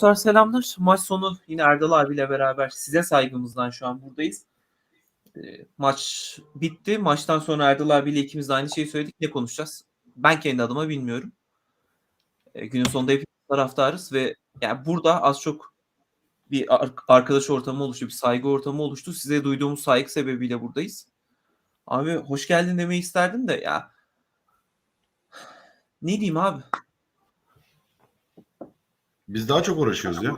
Dostlar selamlar. Maç sonu yine Erdal abiyle beraber size saygımızdan şu an buradayız. E, maç bitti. Maçtan sonra Erdal abiyle ikimiz de aynı şeyi söyledik. Ne konuşacağız? Ben kendi adıma bilmiyorum. E, günün sonunda hepimiz taraftarız ve yani burada az çok bir ar- arkadaş ortamı oluştu, bir saygı ortamı oluştu. Size duyduğumuz saygı sebebiyle buradayız. Abi hoş geldin demeyi isterdim de ya ne diyeyim abi? Biz daha çok uğraşıyoruz ya.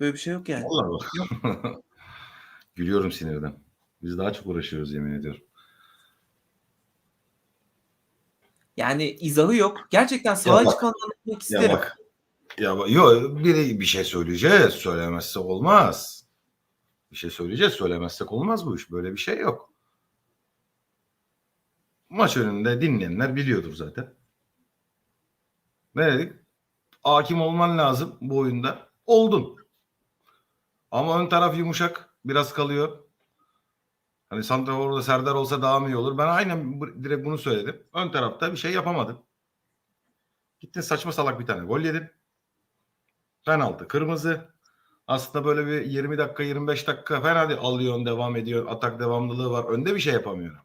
Böyle bir şey yok yani. Vallahi bak. Gülüyorum sinirden. Biz daha çok uğraşıyoruz yemin ediyorum. Yani izahı yok. Gerçekten sahaya bak, çıkanı anlatmak Ya isterim. bak. Ya bak. Yo biri bir şey söyleyeceğiz. Söylemezse olmaz. Bir şey söyleyeceğiz. Söylemezsek olmaz bu iş. Böyle bir şey yok. Maç önünde dinleyenler biliyordur zaten. Ne dedik? Hakim olman lazım bu oyunda. Oldun. Ama ön taraf yumuşak. Biraz kalıyor. Hani Santrafor'da Serdar olsa daha mı iyi olur? Ben aynen direkt bunu söyledim. Ön tarafta bir şey yapamadın. Gittin saçma salak bir tane gol yedin. Penaltı, kırmızı. Aslında böyle bir 20 dakika 25 dakika fena değil. Alıyorsun, devam ediyor. Atak devamlılığı var. Önde bir şey yapamıyor.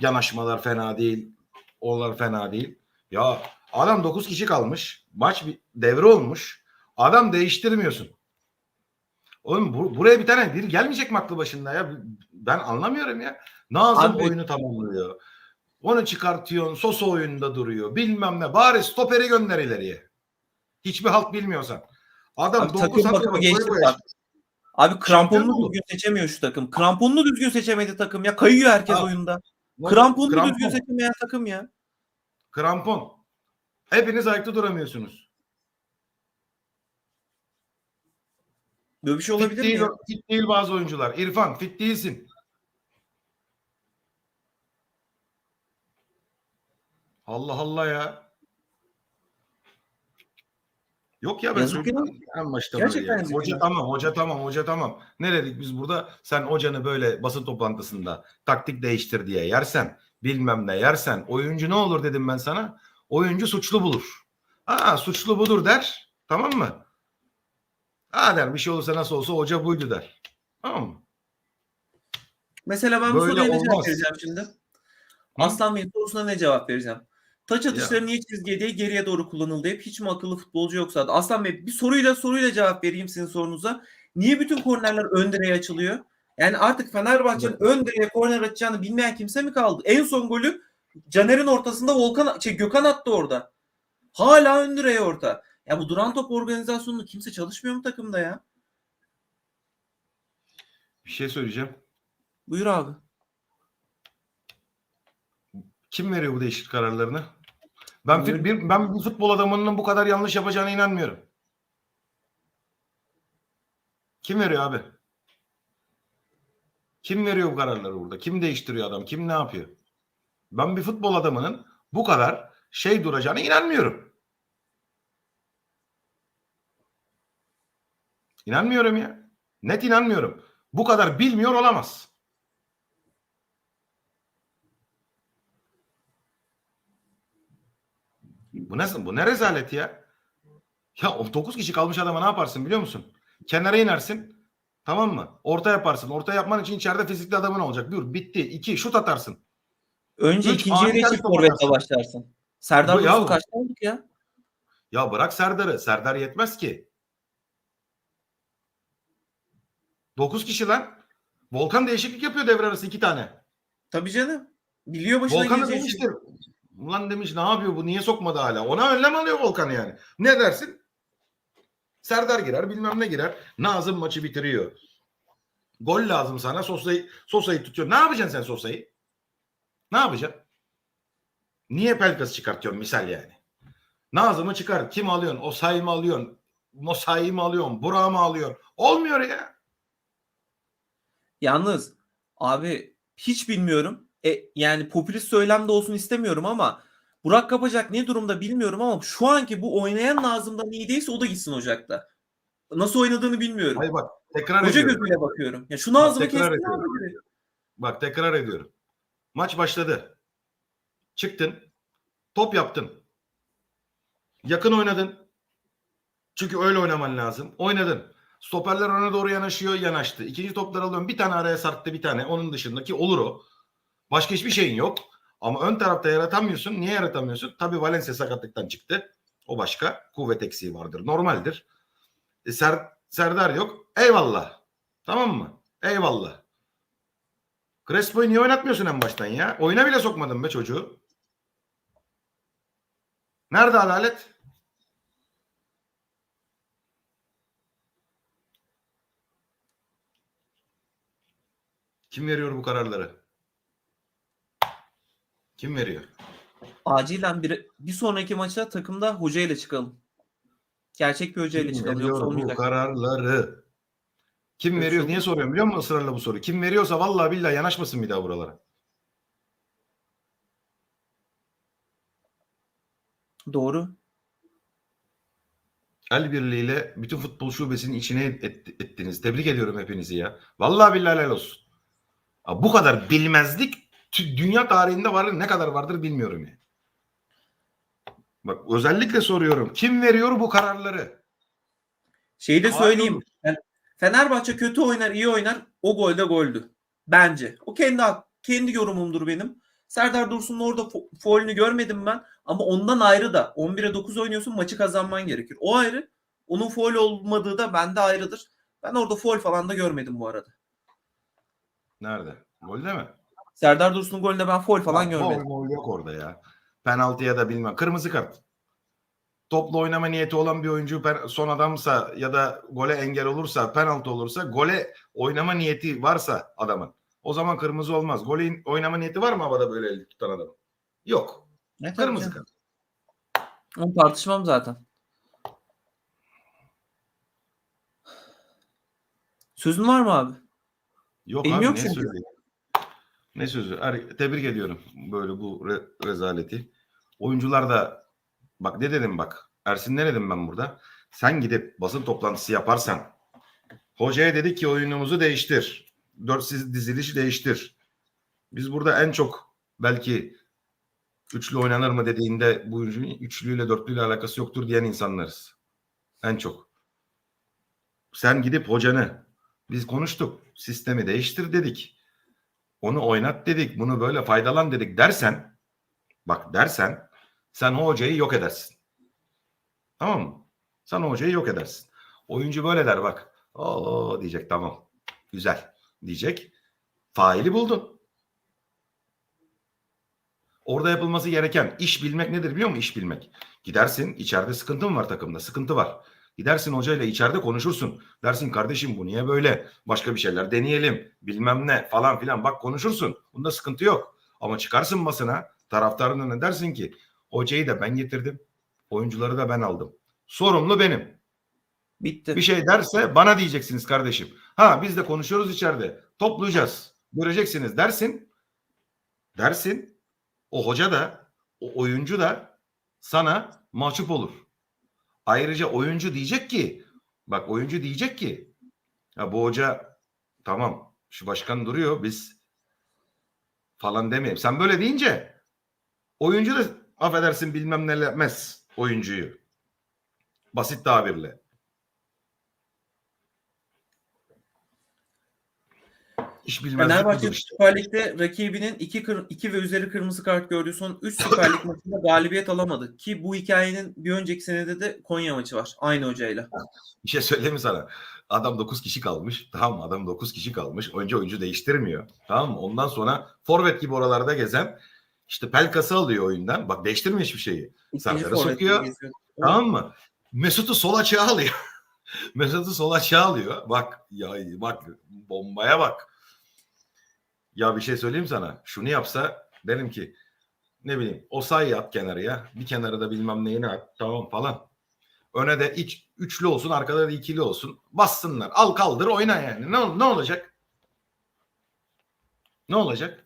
Yanaşmalar fena değil. Onlar fena değil. Ya adam 9 kişi kalmış. Maç bir devre olmuş. Adam değiştirmiyorsun. Oğlum bu, buraya bir tane biri gelmeyecek mi aklı başında ya? Ben anlamıyorum ya. Nazım Abi- oyunu tamamlıyor. Onu çıkartıyorsun. Sosa oyunda duruyor. Bilmem ne. Bari stoperi gönder ileriye. Hiçbir halt bilmiyorsan. Adam Abi dokuz takım bakımı geçti. Abi kramponunu düzgün seçemiyor şu takım. Kramponunu düzgün seçemedi takım ya. Kayıyor herkes Ha. oyunda. Kramponunu krampon. düzgün seçemeyen takım ya. Krampon. Hepiniz ayakta duramıyorsunuz. Böyle bir şey Fit olabilir mi değil, ya? fit değil bazı oyuncular. İrfan fit değilsin. Allah Allah ya. Yok ya ben Yazık en başta Gerçekten böyle ya. Hoca ya. tamam, hoca tamam, hoca tamam. Ne dedik biz burada? Sen hocanı böyle basın toplantısında taktik değiştir diye yersen, bilmem ne yersen, oyuncu ne olur dedim ben sana? Oyuncu suçlu bulur. Aa suçlu budur der. Tamam mı? Ha der bir şey olursa nasıl olsa hoca buydu der. Tamam mı? Mesela ben bu Böyle soruya ne cevap vereceğim şimdi? Aslan Bey'in sorusuna ne cevap vereceğim? Taç atışları niye çizgiye değil geriye doğru kullanıldı hep? Hiç mi akıllı futbolcu yoksa? Aslan Bey bir soruyla soruyla cevap vereyim sizin sorunuza. Niye bütün kornerler ön direğe açılıyor? Yani artık Fenerbahçe'nin ön direğe korner atacağını bilmeyen kimse mi kaldı? En son golü Caner'in ortasında Volkan şey Gökhan attı orada. Hala ön direğe orta. Ya bu duran top organizasyonunu kimse çalışmıyor mu takımda ya? Bir şey söyleyeceğim. Buyur abi. Kim veriyor bu değişik kararlarını? Ben Bilmiyorum. bir, ben bir futbol adamının bu kadar yanlış yapacağına inanmıyorum. Kim veriyor abi? Kim veriyor bu kararları burada? Kim değiştiriyor adam? Kim ne yapıyor? Ben bir futbol adamının bu kadar şey duracağına inanmıyorum. İnanmıyorum ya. Net inanmıyorum. Bu kadar bilmiyor olamaz. Bu nasıl? Bu ne rezalet ya? Ya o 9 kişi kalmış adama ne yaparsın biliyor musun? Kenara inersin. Tamam mı? Orta yaparsın. Orta yapman için içeride fizikli adamın olacak. Dur bitti. 2 şut atarsın. Önce Üç, ikinci yarı ani için tempo forvetle başlarsın. Serdar Dursun kaçta aldık ya? Ya bırak Serdar'ı. Serdar yetmez ki. 9 kişi lan. Volkan değişiklik yapıyor devre arası iki tane. Tabii canım. Biliyor başına Volkan da geleceği şey. demiştir. Ulan demiş ne yapıyor bu niye sokmadı hala? Ona önlem alıyor Volkan yani. Ne dersin? Serdar girer bilmem ne girer. Nazım maçı bitiriyor. Gol lazım sana. Sosa'yı Sosa'yı tutuyor. Ne yapacaksın sen Sosa'yı? Ne yapacaksın? Niye Pelkas'ı çıkartıyorsun misal yani? Nazım'ı çıkar. Kim alıyorsun? Osayi mi alıyorsun? Nosa'yı mı alıyorsun? Burak'ı mı alıyorsun? Olmuyor ya. Yalnız abi hiç bilmiyorum. E, yani popülist söylem de olsun istemiyorum ama Burak Kapacak ne durumda bilmiyorum ama şu anki bu oynayan Nazım'dan iyi değilse o da gitsin Ocak'ta. Nasıl oynadığını bilmiyorum. Hayır bak tekrar Hoca ediyorum. gözüyle bakıyorum. Ya şu Nazım'ı tekrar ediyorum. direkt. Bak tekrar ediyorum. Maç başladı. Çıktın. Top yaptın. Yakın oynadın. Çünkü öyle oynaman lazım. Oynadın. Stoperler öne doğru yanaşıyor, yanaştı. İkinci toplar alıyorum. Bir tane araya sarktı bir tane. Onun dışındaki olur o. Başka hiçbir şeyin yok. Ama ön tarafta yaratamıyorsun. Niye yaratamıyorsun? Tabii Valencia sakatlıktan çıktı. O başka. Kuvvet eksiği vardır. Normaldir. E, Ser, Serdar yok. Eyvallah. Tamam mı? Eyvallah. Crespo'yu niye oynatmıyorsun en baştan ya? Oyuna bile sokmadın be çocuğu. Nerede adalet? Kim veriyor bu kararları? Kim veriyor? Acilen bir, bir sonraki maça takımda hoca ile çıkalım. Gerçek bir hoca ile çıkalım. veriyor Yoksa bu olmayacak. kararları? Kim Evet, veriyor? Niye soruyorum biliyor musun ısrarla bu soruyu? Kim veriyorsa vallahi billahi yanaşmasın bir daha buralara. Doğru. El birliğiyle bütün futbol şubesinin içine et- ettiniz. Tebrik ediyorum hepinizi ya. Vallahi billahi helal olsun. Ha, bu kadar bilmezlik dünya tarihinde var ne kadar vardır bilmiyorum ya. Bak özellikle soruyorum. Kim veriyor bu kararları? Şeyi de söyleyeyim. oğlum. Fenerbahçe kötü oynar, iyi oynar. O gol de goldü. Bence. O kendi kendi yorumumdur benim. Serdar Dursun'un orada fo- faulünü görmedim ben. Ama ondan ayrı da 11'e 9 oynuyorsun maçı kazanman gerekir. O ayrı. Onun faul olmadığı da bende ayrıdır. Ben orada faul falan da görmedim bu arada. Nerede? Golde mi? Serdar Dursun'un golünde ben faul falan görmedim. Mol yok orada ya. Penaltıya da bilmem. Kırmızı kart. Topla oynama niyeti olan bir oyuncu son adamsa ya da gole engel olursa, penaltı olursa, gole oynama niyeti varsa adamın. O zaman kırmızı olmaz. Gole oynama niyeti var mı havada böyle el tutan adamın? Yok. Ne Kırmızı kart. Onu tartışmam zaten. Sözün var mı abi? Yok Benim abi yok ne çünkü. sözü? Ne sözü? Er- Tebrik ediyorum böyle bu re- rezaleti. Oyuncular da bak ne dedim bak. Ersin ne dedim ben burada? Sen gidip basın toplantısı yaparsan hocaya dedik ki oyunumuzu değiştir. Dört dizilişi değiştir. Biz burada en çok belki üçlü oynanır mı dediğinde bu üçlüyle dörtlüyle alakası yoktur diyen insanlarız. En çok. Sen gidip hocanı biz konuştuk. Sistemi değiştir dedik. Onu oynat dedik. Bunu böyle faydalan dedik dersen bak dersen sen hocayı yok edersin. Tamam mı? Sen hocayı yok edersin. Oyuncu böyle der bak. Oo diyecek tamam. Güzel diyecek. Faili buldun. Orada yapılması gereken iş bilmek nedir biliyor musun? İş bilmek. Gidersin içeride sıkıntı mı var takımda? Sıkıntı var. Gidersin hocayla içeride konuşursun. Dersin kardeşim bu niye böyle? Başka bir şeyler deneyelim. Bilmem ne falan filan. Bak konuşursun. Bunda sıkıntı yok. Ama çıkarsın basına taraftarın önüne dersin ki hocayı da ben getirdim. Oyuncuları da ben aldım. Sorumlu benim. Bitti. Bir şey derse bana diyeceksiniz kardeşim. Ha biz de konuşuyoruz içeride. Toplayacağız. Göreceksiniz dersin. Dersin. O hoca da o oyuncu da sana mahcup olur. Ayrıca oyuncu diyecek ki bak oyuncu diyecek ki ya bu hoca tamam şu başkan duruyor biz falan demeyeyim. Sen böyle deyince oyuncu da affedersin bilmem ne demez oyuncuyu. Basit tabirle. İş Fenerbahçe işte. Süper Lig'de rakibinin 2 kır, iki ve üzeri kırmızı kart gördüğü son 3 Süper Lig maçında galibiyet alamadı. Ki bu hikayenin bir önceki senede de Konya maçı var. Aynı hocayla. Bir şey söyleyeyim mi sana? Adam 9 kişi kalmış. Tamam mı? Adam 9 kişi kalmış. Önce oyuncu değiştirmiyor. Tamam mı? Ondan sonra forvet gibi oralarda gezen işte Pelkas'ı alıyor oyundan. Bak değiştirmiyor hiçbir şeyi. Forvetle sokuyor. Tamam mı? Mesut'u sol açığa alıyor. Mesut'u sol açığa alıyor. Bak ya bak bombaya bak. Ya bir şey söyleyeyim sana. Şunu yapsa derim ki ne bileyim o sayı at kenarıya. Bir kenarı da bilmem neyini at. Tamam falan. Öne de iç, üçlü olsun arkada da ikili olsun. Bassınlar. Al kaldır oyna yani. Ne, ne olacak? Ne olacak?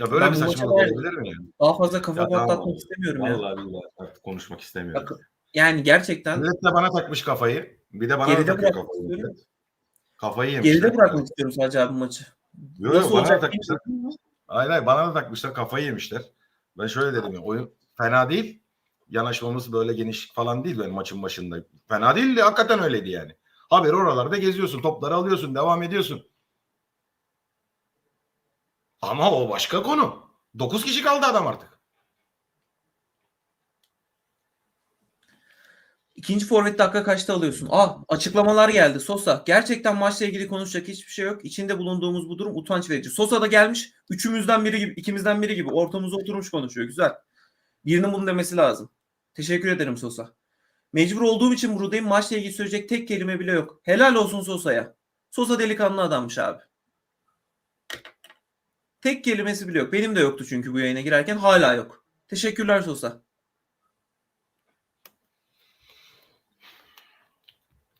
Ya böyle Ben bir saçmalık olabilir mi yani? Daha fazla kafa Ya tamam. patlatmak istemiyorum ya. Vallahi billahi artık konuşmak istemiyorum. Bak, yani gerçekten Millet de bana takmış kafayı. Bir de bana Geride da takıyor kafayı. istiyorum. Kafayı yemişler. geride bırakmak istiyorum sadece abi maçı. Yok, yok, Nasıl bana da olacak takmışlar. Hayır hayır bana da takmışlar kafayı yemişler. Ben şöyle dedim ya oyun fena değil. yanaşmamız böyle geniş falan değil yani maçın başında. Fena değildi. Hakikaten öyleydi yani. Haber oralarda geziyorsun. Topları alıyorsun. Devam ediyorsun. Ama o başka konu. 9 kişi kaldı adam artık. İkinci forvet dakika kaçta alıyorsun? Ah açıklamalar geldi Sosa. Gerçekten maçla ilgili konuşacak hiçbir şey yok. İçinde bulunduğumuz bu durum utanç verici. Sosa da gelmiş. Üçümüzden biri gibi, ikimizden biri gibi ortamıza oturmuş konuşuyor. Güzel. Birinin bunu demesi lazım. Teşekkür ederim Sosa. Mecbur olduğum için buradayım. Maçla ilgili söyleyecek tek kelime bile yok. Helal olsun Sosa'ya. Sosa delikanlı adammış abi. Tek kelimesi bile yok. Benim de yoktu çünkü bu yayına girerken hala yok. Teşekkürler Sosa.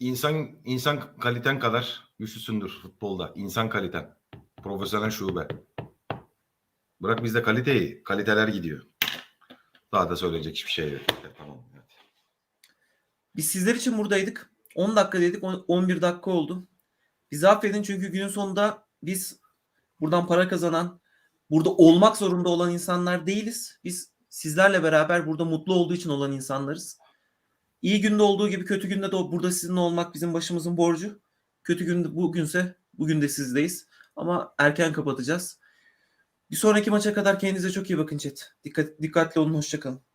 İnsan insan kaliten kadar güçlüsündür futbolda. İnsan kaliten. Profesyonel şube. Bırak bizde kaliteyi. Kaliteler gidiyor. Daha da söyleyecek hiçbir şey yok. Tamam. evet. Biz sizler için buradaydık. 10 dakika dedik. on- 11 dakika oldu. Bizi affedin çünkü günün sonunda biz buradan para kazanan, burada olmak zorunda olan insanlar değiliz. Biz sizlerle beraber burada mutlu olduğu için olan insanlarız. İyi günde olduğu gibi kötü günde de burada sizinle olmak bizim başımızın borcu. Kötü günde bugünse bugün de sizdeyiz. Ama erken kapatacağız. Bir sonraki maça kadar kendinize çok iyi bakın chat. Dikkat, dikkatli olun. Hoşçakalın.